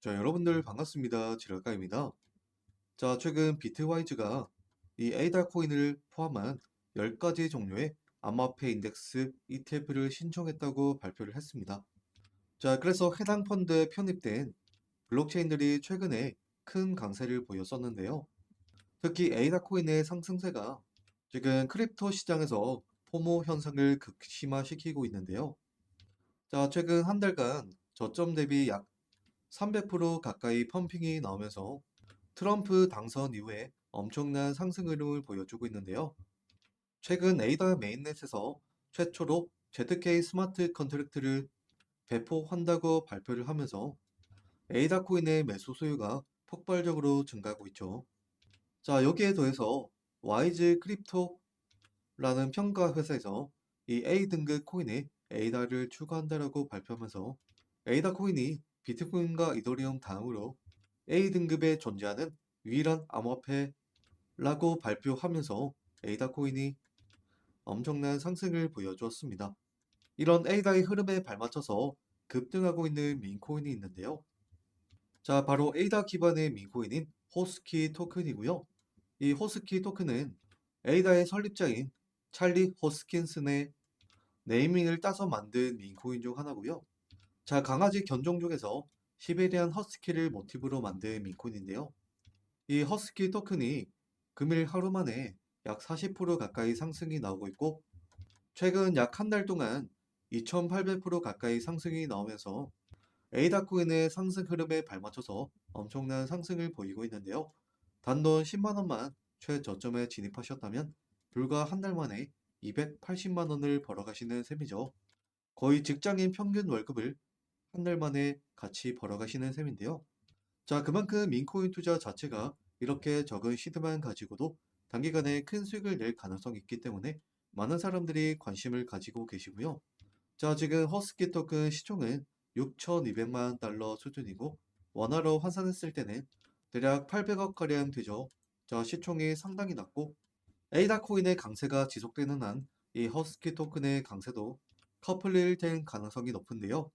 자, 여러분들 반갑습니다. 지랄가입니다. 자, 최근 비트와이즈가 이 에이다 코인을 포함한 10가지 종류의 암호화폐 인덱스 ETF를 신청했다고 발표를 했습니다. 자, 그래서 해당 펀드에 편입된 블록체인들이 최근에 큰 강세를 보였었는데요. 특히 에이다 코인의 상승세가 지금 크립토 시장에서 포모 현상을 극심화시키고 있는데요. 자, 최근 한 달간 저점 대비 약 300% 가까이 펌핑이 나오면서 트럼프 당선 이후에 엄청난 상승 흐름을 보여주고 있는데요. 최근 에이다 메인넷에서 최초로 ZK 스마트 컨트랙트를 배포한다고 발표를 하면서 에이다 코인의 매수 수요가 폭발적으로 증가하고 있죠. 자, 여기에 더해서 와이즈 크립토라는 평가 회사에서 이 A 등급 코인에 에이다를 추가한다라고 발표하면서 에이다 코인이 비트코인과 이더리움 다음으로 A 등급에 존재하는 유일한 암호화폐라고 발표하면서 에이다 코인이 엄청난 상승을 보여주었습니다. 이런 에이다의 흐름에 발맞춰서 급등하고 있는 민코인이 있는데요. 자, 바로 에이다 기반의 민코인인 호스키 토큰이고요. 이 호스키 토큰은 에이다의 설립자인 찰리 호스킨슨의 네이밍을 따서 만든 민코인 중 하나고요. 자, 강아지 견종 중에서 시베리안 허스키를 모티브로 만든 민코인인데요. 이 허스키 토큰이 금일 하루 만에 약 40% 가까이 상승이 나오고 있고, 최근 약 한 달 동안 2800% 가까이 상승이 나오면서 에이다 코인의 상승 흐름에 발맞춰서 엄청난 상승을 보이고 있는데요. 단돈 10만원만 최저점에 진입하셨다면 불과 한 달 만에 280만원을 벌어가시는 셈이죠. 거의 직장인 평균 월급을 한 달 만에 같이 벌어가시는 셈인데요. 자, 그만큼 민코인 투자 자체가 이렇게 적은 시드만 가지고도 단기간에 큰 수익을 낼 가능성이 있기 때문에 많은 사람들이 관심을 가지고 계시고요. 자, 지금 허스키 토큰 시총은 6,200만 달러 수준이고 원화로 환산했을 때는 대략 800억 가량 되죠. 자, 시총이 상당히 낮고 에이다 코인의 강세가 지속되는 한 이 허스키 토큰의 강세도 커플링 된 가능성이 높은데요.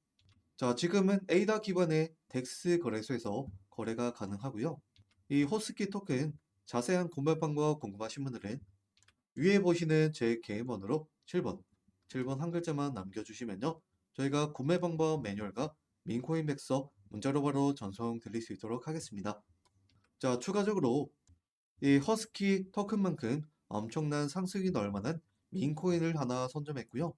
자, 지금은 에이다 기반의 덱스 거래소에서 거래가 가능하고요. 이 호스키 토큰 자세한 구매 방법 궁금하신 분들은 위에 보시는 제 개인 번호로 7번, 7번 한 글자만 남겨주시면요. 저희가 구매 방법 매뉴얼과 민코인 백서 문자로 바로 전송 드릴 수 있도록 하겠습니다. 자, 추가적으로 이 허스키 토큰만큼 엄청난 상승이 나올 만한 민코인을 하나 선점했고요.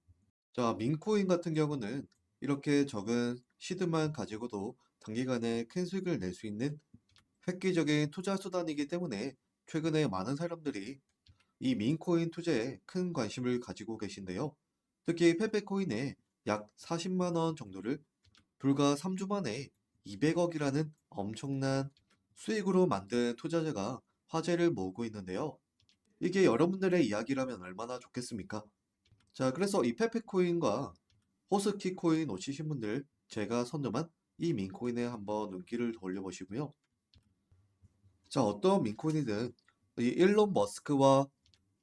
자, 민코인 같은 경우는 이렇게 적은 시드만 가지고도 단기간에 큰 수익을 낼 수 있는 획기적인 투자 수단이기 때문에 최근에 많은 사람들이 이 민코인 투자에 큰 관심을 가지고 계신데요. 특히 페페코인에 약 40만 원 정도를 불과 3주 만에 200억이라는 엄청난 수익으로 만든 투자자가 화제를 모으고 있는데요. 이게 여러분들의 이야기라면 얼마나 좋겠습니까? 자, 그래서 이 페페코인과 호스키 코인 놓치신 분들 제가 선점한 이 민코인에 한번 눈길을 돌려보시고요. 자, 어떤 민코인이든 이 일론 머스크와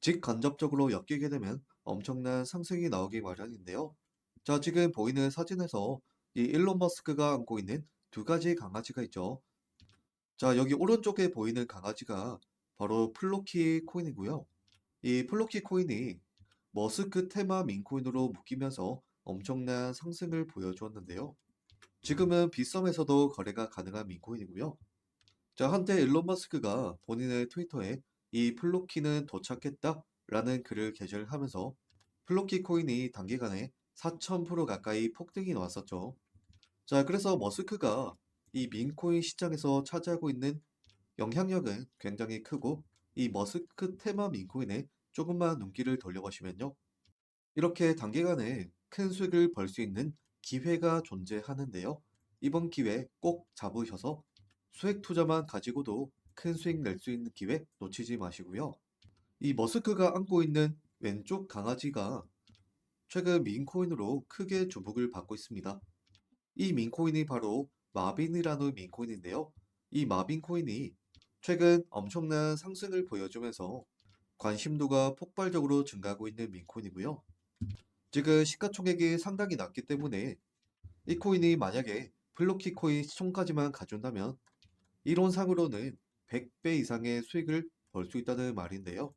직간접적으로 엮이게 되면 엄청난 상승이 나오기 마련인데요. 자, 지금 보이는 사진에서 이 일론 머스크가 안고 있는 두 가지 강아지가 있죠. 자, 여기 오른쪽에 보이는 강아지가 바로 플로키 코인이고요. 이 플로키 코인이 머스크 테마 민코인으로 묶이면서 엄청난 상승을 보여주었는데요. 지금은 빗썸에서도 거래가 가능한 민코인이고요. 자, 한때 일론 머스크가 본인의 트위터에 이 플로키는 도착했다 라는 글을 게재하면서 플로키 코인이 단기간에 4000% 가까이 폭등이 나왔었죠. 자, 그래서 머스크가 이 민코인 시장에서 차지하고 있는 영향력은 굉장히 크고 이 머스크 테마 민코인에 조금만 눈길을 돌려보시면요. 이렇게 단기간에 큰 수익을 벌 수 있는 기회가 존재하는데요. 이번 기회 꼭 잡으셔서 수익 투자만 가지고도 큰 수익 낼 수 있는 기회 놓치지 마시고요. 이 머스크가 안고 있는 왼쪽 강아지가 최근 민코인으로 크게 주목을 받고 있습니다. 이 민코인이 바로 마빈이라는 민코인인데요. 이 마빈 코인이 최근 엄청난 상승을 보여주면서 관심도가 폭발적으로 증가하고 있는 민코인이고요. 지금 시가총액이 상당히 낮기 때문에 이 코인이 만약에 플로키 코인 시총까지만 가준다면 이론상으로는 100배 이상의 수익을 벌 수 있다는 말인데요.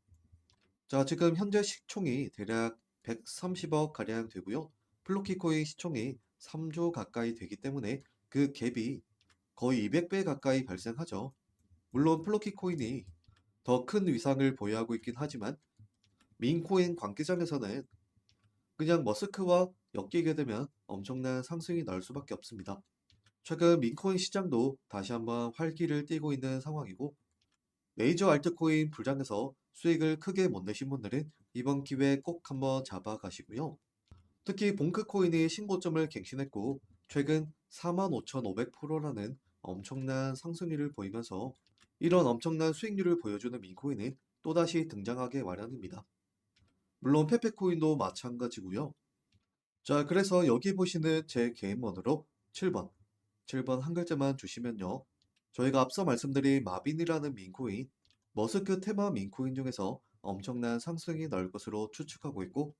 자, 지금 현재 시총이 대략 130억 가량 되고요. 플로키 코인 시총이 3조 가까이 되기 때문에 그 갭이 거의 200배 가까이 발생하죠. 물론 플로키 코인이 더 큰 위상을 보유하고 있긴 하지만 민코인 관계장에서는 그냥 머스크와 엮이게 되면 엄청난 상승이 나올 수밖에 없습니다. 최근 민코인 시장도 다시 한번 활기를 띠고 있는 상황이고 메이저 알트코인 불장에서 수익을 크게 못 내신 분들은 이번 기회에 꼭 한번 잡아가시고요. 특히 봉크코인이 신고점을 갱신했고 최근 45,500%라는 엄청난 상승률을 보이면서 이런 엄청난 수익률을 보여주는 민코인은 또다시 등장하게 마련입니다. 물론 페페코인도 마찬가지고요. 자, 그래서 여기 보시는 제 개인번호로 7번, 7번 한 글자만 주시면요. 저희가 앞서 말씀드린 마빈이라는 민코인, 머스크 테마 민코인 중에서 엄청난 상승이 나올 것으로 추측하고 있고,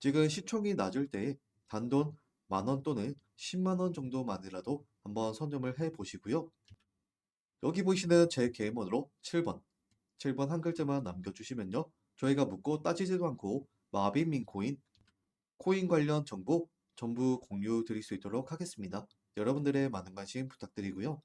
지금 시총이 낮을 때 단돈 만원 또는 10만원 정도만이라도 한번 선점을 해 보시고요. 여기 보시는 제 개인번호로 7번, 7번 한 글자만 남겨주시면요. 저희가 묻고 따지지도 않고 마빈 민 코인, 코인 관련 정보 전부 공유 드릴 수 있도록 하겠습니다. 여러분들의 많은 관심 부탁드리고요.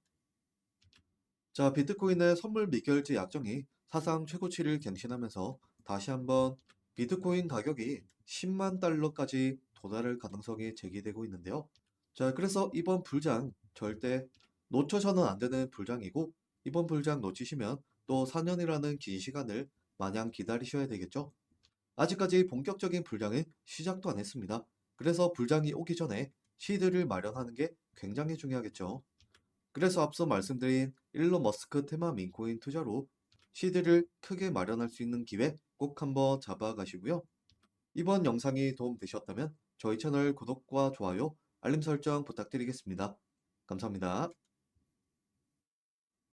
자, 비트코인의 선물 미결제 약정이 사상 최고치를 갱신하면서 다시 한번 비트코인 가격이 10만 달러까지 도달할 가능성이 제기되고 있는데요. 자, 그래서 이번 불장 절대 놓쳐서는 안 되는 불장이고 이번 불장 놓치시면 또 4년이라는 긴 시간을 마냥 기다리셔야 되겠죠. 아직까지 본격적인 불장은 시작도 안 했습니다. 그래서 불장이 오기 전에 시드를 마련하는 게 굉장히 중요하겠죠. 그래서 앞서 말씀드린 일론 머스크 테마 민코인 투자로 시드를 크게 마련할 수 있는 기회 꼭 한번 잡아가시고요. 이번 영상이 도움되셨다면 저희 채널 구독과 좋아요, 알림 설정 부탁드리겠습니다. 감사합니다.